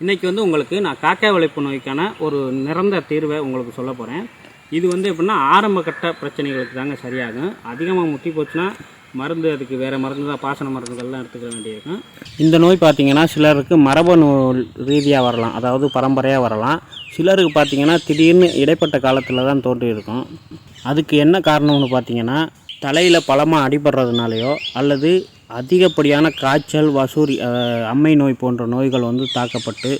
இன்றைக்கி வந்து உங்களுக்கு நான் காக்காய் வளைப்பு நோய்க்கான ஒரு நிரந்தர தீர்வை உங்களுக்கு சொல்ல போகிறேன் இது வந்து எப்படின்னா ஆரம்ப கட்ட பிரச்சனைகளுக்கு தாங்க சரியாகும். அதிகமாக முத்தி போச்சுன்னா மருந்து அதுக்கு வேறு மருந்து தான் பாசன மருந்துகள்லாம் எடுத்துக்க வேண்டியிருக்கும். இந்த நோய் பார்த்திங்கன்னா சிலருக்கு மரபணு ரீதியாக வரலாம். அதாவது பரம்பரையாக வரலாம். சிலருக்கு பார்த்திங்கன்னா திடீர்னு இடைப்பட்ட காலத்தில் தான் தோன்றியிருக்கும் அதுக்கு என்ன காரணம்னு பார்த்தீங்கன்னா தலையில் பழமாக அடிபடுறதுனாலையோ அல்லது அதிகப்படியான காய்ச்சல் வசூரி அம்மை நோய் போன்ற நோய்கள் வந்து தாக்கப்பட்டு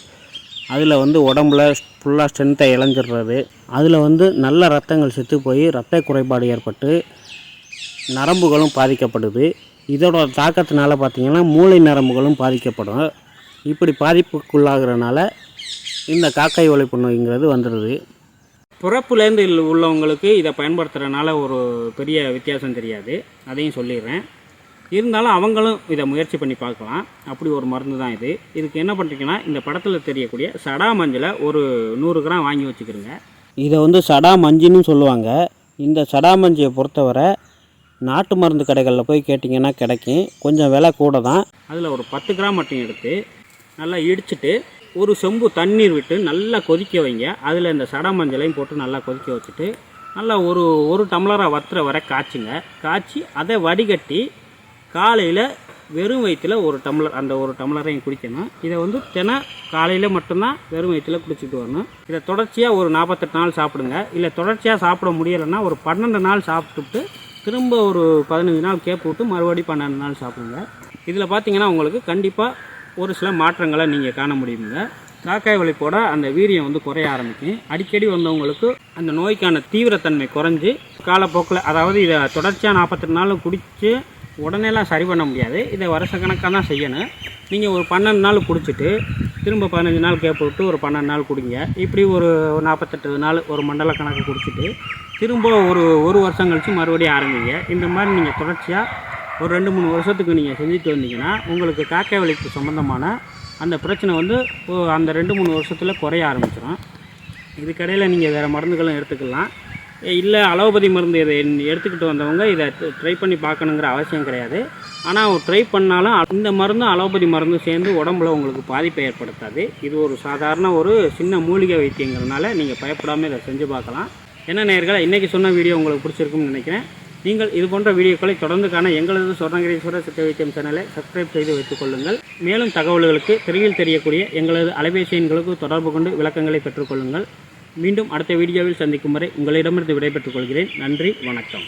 அதில் வந்து உடம்புல ஃபுல்லாக ஸ்ட்ரென்த்தை இழந்துடுறது. அதில் வந்து நல்ல ரத்தங்கள் செத்து போய் ரத்த குறைபாடு ஏற்பட்டு நரம்புகளும் பாதிக்கப்படுது. இதோட தாக்கத்தினால பார்த்திங்கன்னா மூளை நரம்புகளும் பாதிக்கப்படும். இப்படி பாதிப்புக்குள்ளாகிறனால இந்த காக்கை ஒழிப்பு நோய்ங்கிறது வந்துடுது. பிறப்புலேருந்து உள்ளவங்களுக்கு இதை பயன்படுத்துகிறனால ஒரு பெரிய வித்தியாசம் தெரியாது. அதையும் சொல்லிடுறேன். இருந்தாலும் அவங்களும் இதை முயற்சி பண்ணி பார்க்கலாம். அப்படி ஒரு மருந்து தான் இது. இதுக்கு என்ன பண்ணுறீங்கன்னா இந்த படத்தில் தெரியக்கூடிய சடா மஞ்சளை ஒரு நூறு கிராம் வாங்கி வச்சுக்கிறோங்க. இதை வந்து சடா மஞ்சின்னு சொல்லுவாங்க. இந்த சடா மஞ்சியை பொறுத்தவரை நாட்டு மருந்து கடைகளில் போய் கேட்டிங்கன்னா கிடைக்கும். கொஞ்சம் விலை கூட தான் அதில் ஒரு பத்து கிராம் மட்டும் எடுத்து நல்லா இடிச்சிட்டு ஒரு செம்பு தண்ணீர் விட்டு நல்லா கொதிக்க வைங்க. அதில் இந்த சடா மஞ்சளையும் போட்டு நல்லா கொதிக்க வச்சுட்டு நல்லா ஒரு ஒரு டம்ளராக வத்துற வரை காய்ச்சுங்க. காய்ச்சி அதை வடிகட்டி காலையில் வெறும் வயிற்றில் ஒரு டம்ளர் அந்த ஒரு டம்ளரையும் குடிக்கணும். இதை வந்து தினம் காலையில் மட்டும்தான் வெறும் வயிற்றில் குடிச்சிட்டு வரணும். இதை தொடர்ச்சியாக ஒரு நாற்பத்தெட்டு நாள் சாப்பிடுங்க. இல்லை தொடர்ச்சியாக சாப்பிட முடியலைன்னா ஒரு பன்னெண்டு நாள் சாப்பிட்டுட்டு திரும்ப ஒரு பதினஞ்சு நாள் கேப் விட்டு மறுபடியும் பன்னெண்டு நாள் சாப்பிடுங்க. இதில் பார்த்தீங்கன்னா உங்களுக்கு கண்டிப்பாக ஒரு சில மாற்றங்களை நீங்கள் காண முடியுங்க. காக்காய் வலிப்போட அந்த வீரியம் வந்து குறைய ஆரம்பிக்கும். அடிக்கடி வந்தவங்களுக்கு அந்த நோய்க்கான தீவிரத்தன்மை குறைஞ்சு காலப்போக்கில் அதாவது இதை தொடர்ச்சியாக நாற்பத்தெட்டு நாள் குடித்து உடனேலாம் சரி பண்ண முடியாது. இதை வருஷக்கணக்காக தான் செய்யணும். நீங்கள் ஒரு பன்னெண்டு நாள் குடிச்சிட்டு திரும்ப பதினஞ்சு நாள் கேப் விட்டு ஒரு பன்னெண்டு நாள் குடிங்க. இப்படி ஒரு நாற்பத்தெட்டு நாள் ஒரு மண்டல கணக்கு குடிச்சிட்டு திரும்ப ஒரு ஒரு வருஷம் கழித்து மறுபடியும் ஆரம்பிங்க. இந்த மாதிரி நீங்கள் தொடர்ச்சியாக ஒரு ரெண்டு மூணு வருஷத்துக்கு நீங்கள் செஞ்சுட்டு வந்தீங்கன்னா உங்களுக்கு காக்கை வலிப்பு சம்மந்தமான அந்த பிரச்சனை வந்து ஓ- அந்த ரெண்டு மூணு வருஷத்தில் குறைய ஆரம்பிச்சிடும் இதுக்கடையில் நீங்கள் வேறு மருந்துகளும் எடுத்துக்கலாம். இல்லை அலோபதி மருந்து இதை எடுத்துக்கிட்டு வந்தவங்க இதை ட்ரை பண்ணி பார்க்கணுங்கிற அவசியம் கிடையாது. ஆனால் ட்ரை பண்ணாலும் இந்த மருந்தும் அலோபதி மருந்தும் சேர்ந்து உடம்புல உங்களுக்கு பாதிப்பை ஏற்படுத்தாது. இது ஒரு சாதாரண ஒரு சின்ன மூலிகை வைத்தியங்கிறதுனால நீங்கள் பயப்படாமல் இதை செஞ்சு பார்க்கலாம். என்ன நேர்களை இன்றைக்கி சொன்ன வீடியோ உங்களுக்கு பிடிச்சிருக்கும்னு நினைக்கிறேன். நீங்கள் இது போன்ற வீடியோக்களை தொடர்ந்து காண எங்களது சொர்ணகிரீஸ்வரர் சித்த வைத்தியம் சேனலை சப்ஸ்கிரைப் செய்து வைத்துக் கொள்ளுங்கள். மேலும் தகவல்களுக்கு திரையில் தெரியக்கூடிய எங்களது அலைபேசி எண்களுக்கு தொடர்பு கொண்டு விளக்கங்களை பெற்றுக்கொள்ளுங்கள் மீண்டும் அடுத்த வீடியோவில் சந்திக்கும் வரை உங்களிடமிருந்து விடைபெற்றுக் கொள்கிறேன். நன்றி வணக்கம்.